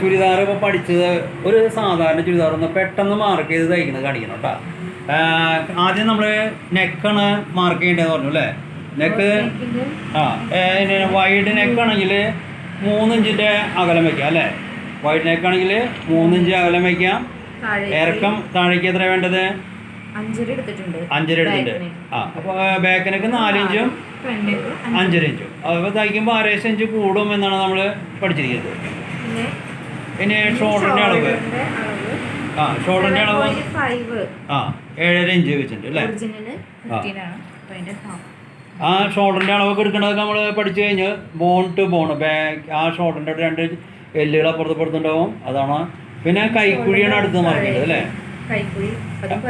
ചുരിദാർ ഇപ്പോൾ പഠിച്ചത് ഒരു സാധാരണ ചുരിദാർ ഒന്ന് പെട്ടെന്ന് മാർക്ക് ചെയ്ത് തയ്ക്കുന്നത് കാണിക്കണം കേട്ടോ. ആദ്യം നമ്മൾ നെക്കാണ് മാർക്ക് ചെയ്യേണ്ടതെന്ന് പറഞ്ഞു അല്ലേ? നെക്ക് ആ വൈഡ് നെക്കാണെങ്കിൽ മൂന്നിഞ്ചിന്റെ അകലം വയ്ക്കാം അല്ലേ? വൈഡ് നെക്കാണെങ്കിൽ മൂന്നിഞ്ച് അകലം വയ്ക്കാം ഇറക്കം താഴേക്ക് എത്ര വേണ്ടത്? അഞ്ചര എടുത്തിട്ടുണ്ട്. ആ അപ്പോൾ ബാക്കിനൊക്കെ നാലിഞ്ചും ഫ്രണ്ടിലേക്ക് അഞ്ചര ഇഞ്ചും. അപ്പോൾ തയ്ക്കുമ്പോൾ അരേശ് ഇഞ്ച് കൂടും എന്നാണ് നമ്മൾ പഠിച്ചിരിക്കുന്നത്. പിന്നെ പിന്നെ ഷോൾഡറിന്റെ അളവ്. ആ ഷോൾഡറിന്റെ അളവ് ആ ഏഴര ഇഞ്ച് വെച്ചിട്ടുണ്ട് അല്ലേ. ആ. ഷോൾഡറിന്റെ അളവൊക്കെ എടുക്കേണ്ടതൊക്കെ നമ്മൾ പഠിച്ചു കഴിഞ്ഞ് ബോൺ ടു ബോൺ ബാക്ക് ആ ഷോൾഡറിന്റെ രണ്ട് എല്ലുകൾ അപ്പുറത്ത് പുറത്തുണ്ടാവും അതാണ്. പിന്നെ കൈക്കുഴിയാണ് അടുത്ത് മാർക്ക് അല്ലേ?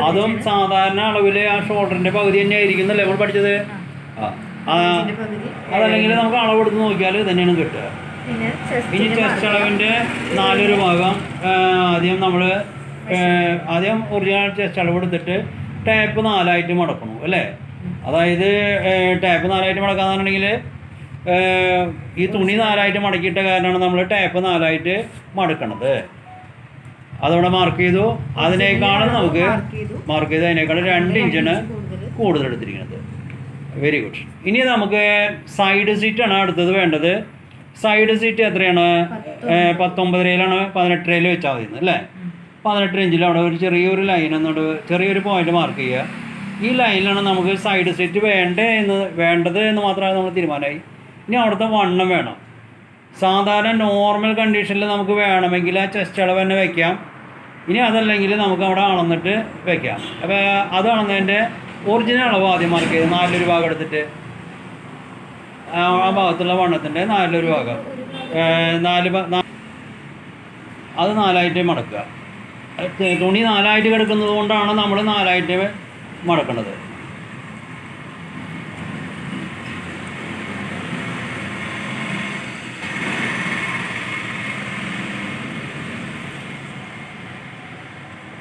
അതും സാധാരണ അളവിൽ ആ ഷോൾഡറിന്റെ പകുതി തന്നെ ആയിരിക്കും എന്നല്ലേ നമ്മൾ പഠിച്ചത്? ആ. അതല്ലെങ്കിൽ നമുക്ക് അളവെടുത്ത് നോക്കിയാൽ തന്നെയാണ് കിട്ടുക. ഇനി ചെസ്റ്റ് അളവിന്റെ നാലൊരു ഭാഗം ആദ്യം നമ്മൾ ആദ്യം ഒറിജിനൽ ചെസ്റ്റ് അളവ് എടുത്തിട്ട് ടാപ്പ് നാലായിട്ട് മടക്കണം അല്ലേ? അതായത് ടാപ്പ് നാലായിട്ട് മടക്കാന്നുണ്ടെങ്കിൽ ഈ തുണി നാലായിട്ട് മടക്കിയിട്ട കാരണമാണ് നമ്മൾ ടാപ്പ് നാലായിട്ട് മടക്കണത്. അതവിടെ മാർക്ക് ചെയ്തു. അതിനേക്കാളും നമുക്ക് മാർക്ക് ചെയ്തു. അതിനേക്കാളും രണ്ട് ഇഞ്ചാണ് കൂടുതൽ എടുത്തിരിക്കുന്നത്. വെരി ഗുഡ് ഇനി നമുക്ക് സൈഡ് സീറ്റാണ് അടുത്തത് വേണ്ടത്. സൈഡ് സീറ്റ് എത്രയാണ്? പത്തൊമ്പത്. രൂപയിലാണ് പതിനെട്ട് രൂപയിൽ വെച്ചാൽ മതി അല്ലേ? പതിനെട്ട് ഇഞ്ചിൽ അവിടെ ഒരു ചെറിയൊരു ലൈൻ എന്നോട് ചെറിയൊരു പോയിന്റ് മാർക്ക് ചെയ്യുക. ഈ ലൈനിലാണ് നമുക്ക് സൈഡ് സീറ്റ് വേണ്ടേ എന്ന് വേണ്ടത് എന്ന് മാത്രമേ നമ്മൾ തീരുമാനമായി. ഇനി അവിടുത്തെ വണ്ണം വേണം. സാധാരണ നോർമൽ കണ്ടീഷനിൽ നമുക്ക് വേണമെങ്കിൽ ആ ചെസ്റ്റ് അളവ് തന്നെ വെക്കാം. ഇനി അതല്ലെങ്കിൽ നമുക്ക് അവിടെ അളന്നിട്ട് വെക്കാം. അപ്പോൾ അത് അളന്നതിന്റെ ഒറിജിനൽ അളവ് ആദ്യം മാർക്ക് ചെയ്ത് നാല് രൂപ എടുത്തിട്ട്. ആ ഭാഗത്തുള്ള വണ്ണത്തിന്റെ നാലിലൊരു ഭാഗം. നാല് അത് നാലായിട്ട് മടക്കുക. തുണി നാലായിട്ട് കിടക്കുന്നത് കൊണ്ടാണ് നമ്മൾ നാലായിട്ട് മടക്കുന്നത്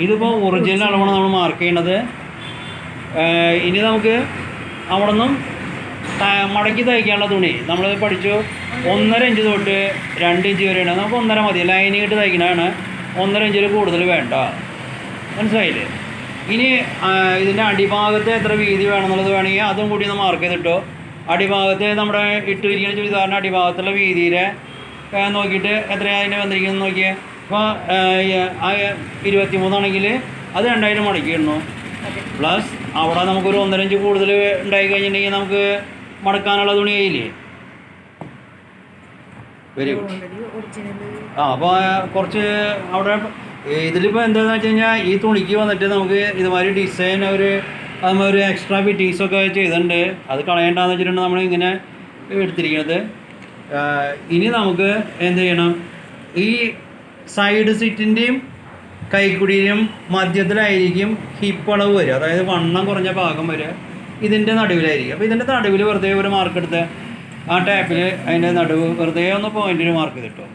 ഇതിപ്പോൾ ഒറിജിനൽ അളവാണ് നമ്മൾ മാർക്ക് ചെയ്യണത്. ഇനി നമുക്ക് അവിടെ നിന്നും മടക്കി തയ്ക്കാനുള്ള തുണി. നമ്മൾ പഠിച്ചു ഒന്നര ഇഞ്ച് തൊട്ട് രണ്ട് ഇഞ്ച് വരെയാണ്. നമുക്ക് ഒന്നര മതി. ലൈനിങ് ഇട്ട് തയ്ക്കണതാണ്. ഒന്നര ഇഞ്ചിൽ കൂടുതൽ വേണ്ട. മനസ്സിലായില്ലേ? ഇനി ഇതിന്റെ അടിഭാഗത്തെ എത്ര വീതി വേണമെന്നുള്ളത് വേണമെങ്കിൽ അതും കൂടി ഒന്ന് മാർക്ക് ചെയ്തിട്ടോ. അടിഭാഗത്ത് നമ്മുടെ ഇട്ടിരിക്കുന്ന ചുരിദാറിന്റെ അടിഭാഗത്തുള്ള വീതിയിലെ ഏഹ് നോക്കിയിട്ട് എത്രയാണ് അതിന് വന്നിരിക്കുന്നത് നോക്കിയേ. ഇപ്പോൾ ഇരുപത്തി മൂന്നാണെങ്കിൽ അത് രണ്ടായിരം മടക്കി ഇടണു. പ്ലസ് അവിടെ നമുക്കൊരു ഒന്നര ഇഞ്ച് കൂടുതൽ ഉണ്ടായി കഴിഞ്ഞിട്ടുണ്ടെങ്കിൽ നമുക്ക് മടക്കാനുള്ള തുണിയായില്ലേ? വെരി ഗുഡ് ആ അപ്പോൾ കുറച്ച് അവിടെ ഇതിലിപ്പോൾ എന്താണെന്ന് വെച്ച് കഴിഞ്ഞാൽ ഈ തുണിക്ക് വന്നിട്ട് നമുക്ക് ഇതുമാതിരി ഡിസൈൻ ഒരു അതുമാതിരി ഒരു എക്സ്ട്രാ ഫിറ്റിങ്സ് ഒക്കെ ചെയ്തിട്ടുണ്ട്. അത് കളയേണ്ടെന്ന് വെച്ചിട്ടുണ്ടെങ്കിൽ നമ്മൾ ഇങ്ങനെ എടുത്തിരിക്കുന്നത്. ഇനി നമുക്ക് എന്ത് ചെയ്യണം? ഈ സൈഡ് സീറ്റിന്റെയും കൈക്കുടിയും മധ്യത്തിലായിരിക്കും ഹിപ്പ് അളവ് വരും അതായത് വണ്ണം കുറഞ്ഞ ഭാഗം വരിക. ഇതിന്റെ നടുവിലായിരിക്കും. അപ്പോൾ ഇതിന്റെ നടുവിൽ വെറുതെ ഒരു മാർക്ക് എടുത്ത് ആ ടാപ്പിൽ അതിന്റെ നടുവ് വെറുതെ ഒന്ന് പോയിന്റിൽ മാർക്ക് ചെയ്തിട്ടോ.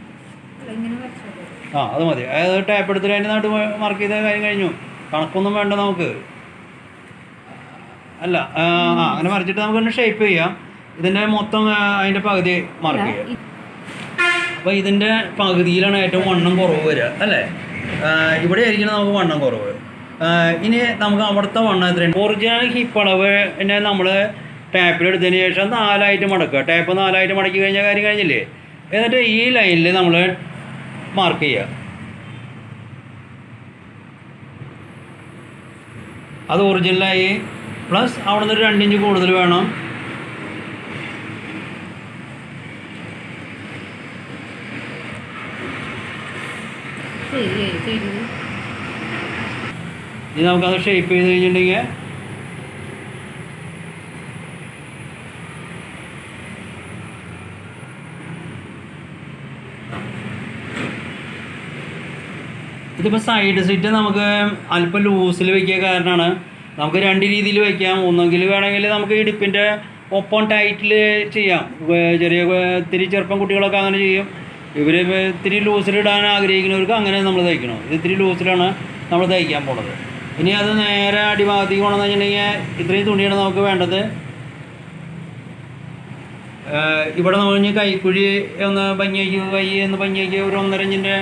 ആ അത് മതി. അതായത് ടാപ്പ് എടുത്തിട്ട് അതിന്റെ നടുവ് മാർക്ക് ചെയ്ത കാര്യം കഴിഞ്ഞു. കണക്കൊന്നും വേണ്ട നമുക്ക്. അല്ല ആ അങ്ങനെ മറിച്ചിട്ട് നമുക്കൊന്ന് ഷേപ്പ് ചെയ്യാം. ഇതിന്റെ മൊത്തം അതിന്റെ പകുതി മാർക്ക് ചെയ്യാം. അപ്പോൾ ഇതിന്റെ പകുതിയിലാണ് ഏറ്റവും വണ്ണം കുറവ് വരിക അല്ലേ? ഇവിടെ ആയിരിക്കണം നമുക്ക് വണ്ണം കുറവ്. ഇനി നമുക്ക് അവിടുത്തെ വണ്ണം എത്രയാണ് ഒറിജിനൽ ഹിപ്പ് അളവ് പിന്നെ നമ്മൾ ടാപ്പിലെടുത്തതിന് ശേഷം നാലായിട്ട് മടക്കുക. ടാപ്പ് നാലായിട്ട് മടക്കി കഴിഞ്ഞാൽ കാര്യം കഴിഞ്ഞില്ലേ? എന്നിട്ട് ഈ ലൈനിൽ നമ്മൾ മാർക്ക് ചെയ്യുക. അത് ഒറിജിനലായി പ്ലസ് അവിടെ നിന്ന് ഒരു രണ്ടിഞ്ച് കൂടുതൽ വേണം. ശരി ശരി ഇനി നമുക്കത് ഷേപ്പ് ചെയ്ത് കഴിഞ്ഞിട്ടുണ്ടെങ്കിൽ ഇതിപ്പോൾ സൈഡ് സീറ്റ് നമുക്ക് അല്പം ലൂസിൽ വയ്ക്കുക കാരണമാണ്. നമുക്ക് രണ്ട് രീതിയിൽ വയ്ക്കാം ഒന്നെങ്കിൽ വേണമെങ്കിൽ നമുക്ക് ഇടുപ്പിന്റെ ഒപ്പം ടൈറ്റിൽ ചെയ്യാം. ചെറിയ ഇത്തിരി ചെറുപ്പം കുട്ടികളൊക്കെ അങ്ങനെ ചെയ്യും. ഇവർ ഇത്തിരി ലൂസിലിടാൻ ആഗ്രഹിക്കുന്നവർക്ക് അങ്ങനെ നമ്മൾ തയ്ക്കണം. ഇത് ഇത്തിരി ലൂസിലാണ് നമ്മൾ തയ്ക്കാൻ പോണത്. ഇനി അത് നേരെ അടിഭാഗത്തേക്ക് പോകണമെന്ന് വെച്ചിട്ടുണ്ടെങ്കിൽ ഇത്രയും തുണിയാണ് നമുക്ക് വേണ്ടത്. ഇവിടെ നമ്മൾ കഴിഞ്ഞ് കൈക്കുഴി ഒന്ന് ഭംഗിയാക്കി കൈ ഒന്ന് ഭംഗിയാക്കി ഒരു ഒന്നര ഇഞ്ചിന്റെ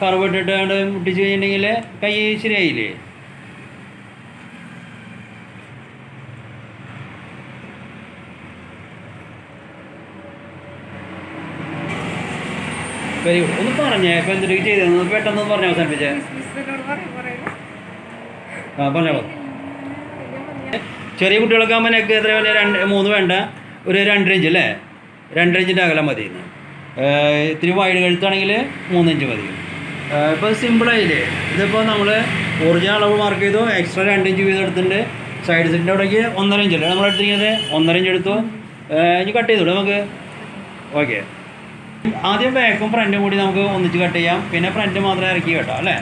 കറവ് ഇട്ടിട്ട് അങ്ങോട്ട് മുട്ടിച്ച് കഴിഞ്ഞിട്ടുണ്ടെങ്കിൽ കൈ ശരിയായില്ലേ? ഒന്ന് പറഞ്ഞേ ഇപ്പം എന്തൊക്കെ ചെയ്തതെന്ന് പെട്ടെന്ന് പറഞ്ഞ് അവസാനിപ്പിച്ചേ. ആ പറഞ്ഞോളൂ. ചെറിയ കുട്ടികൾക്ക് ആകുമ്പോൾ നെക്ക് എത്ര വലിയ രണ്ട് മൂന്ന് വേണ്ട. ഒരു രണ്ട് ഇഞ്ച് അല്ലേ? രണ്ട് ഇഞ്ചിന്റെ അകലം മതി. ഇത്തിരി വൈഡ് കഴുത്താണെങ്കിൽ മൂന്ന് ഇഞ്ച് മതി. ഇപ്പോൾ സിമ്പിളായില്ലേ ഇതിപ്പോൾ നമ്മൾ ഒറിജിനൽ അളവ് മാർക്ക് ചെയ്തു എക്സ്ട്രാ രണ്ട് ഇഞ്ച് വീതം എടുത്തിട്ടുണ്ട്. സൈഡ് സെറ്റിന്റെ അവിടേക്ക് ഒന്നര ഇഞ്ച് അല്ലേ? നമ്മൾ എടുത്തിരിക്കുന്നത് ഒന്നര ഇഞ്ച് എടുത്തു. ഇനി കട്ട് ചെയ്തോളൂ നമുക്ക്. ഓക്കെ ആദ്യം ബാക്കും ഫ്രണ്ടും കൂടി നമുക്ക് ഒന്നിച്ച് കട്ട് ചെയ്യാം. പിന്നെ ഫ്രണ്ട് മാത്രമേ ഇറക്കി കേട്ടോ അല്ലേ?